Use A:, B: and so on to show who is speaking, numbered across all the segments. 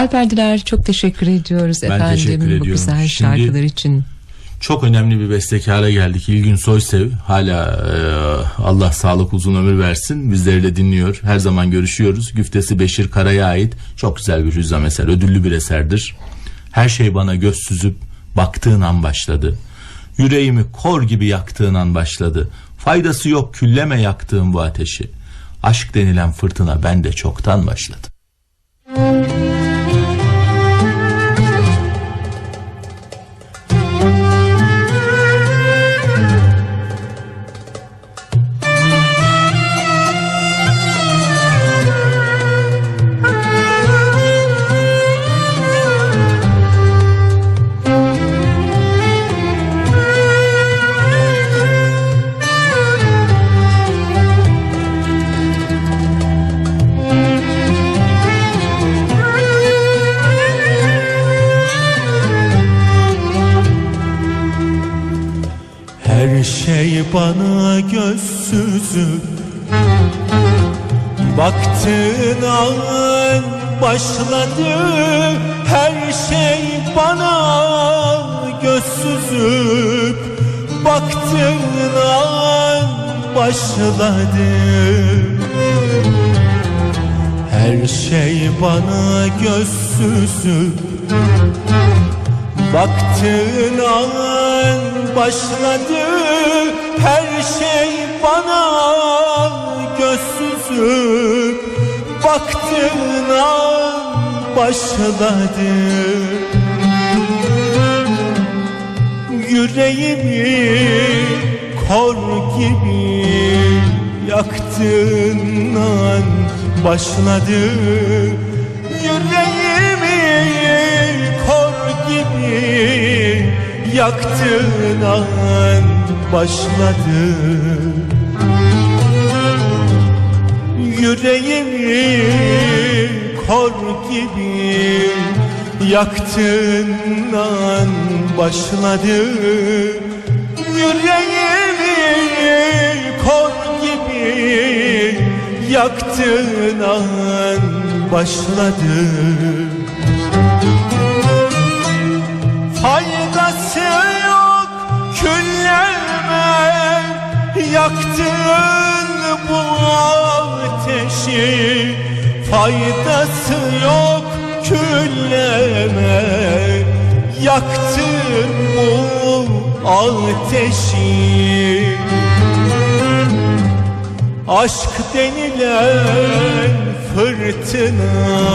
A: Alper Diler çok teşekkür ediyoruz
B: Ben
A: efendim
B: teşekkür
A: bu
B: ediyorum.
A: güzel
B: Şimdi-
A: şarkılar için.
B: Çok önemli bir bestekara geldik. İlgün Soysev hala e, Allah sağlık uzun ömür versin. Bizleri de dinliyor. Her zaman görüşüyoruz. Güftesi Beşir Kara'ya ait çok güzel bir hüzzam eser. Ödüllü bir eserdir. Her şey bana göz süzüp baktığın an başladı. Yüreğimi kor gibi yaktığın an başladı. Faydası yok külleme yaktığım bu ateşi. Aşk denilen fırtına bende çoktan başladı.
C: Her şey bana göz süzüp Baktığın an başladı. Her şey bana göz süzüp Baktığın an başladı. Her şey bana göz süzüp Baktığın an başladı Her şey bana göz süzüp Baktığın an başladı. Yüreğimi kor gibi yaktığın an başladı. Yüreğimi yaktığın an başladı. Yüreğimi kor gibi yaktığın an başladı. Yüreğimi kor gibi yaktığın an başladı. Faydası Yaktın bu ateşi. Faydası yok külleme. Yaktın bu ateşi. Aşk denilen fırtına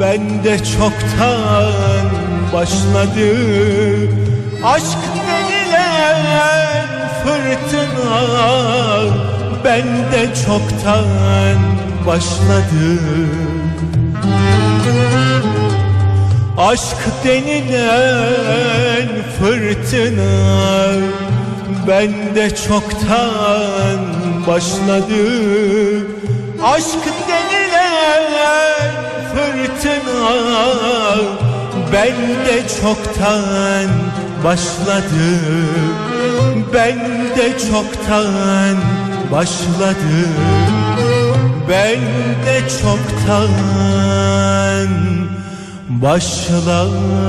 C: bende çoktan başladı Aşk denilen fırtına bende çoktan başladı. Aşk denilen fırtına bende çoktan başladı. Aşk denilen fırtına bende çoktan başladı. Bende çoktan başladı Bende çoktan başladı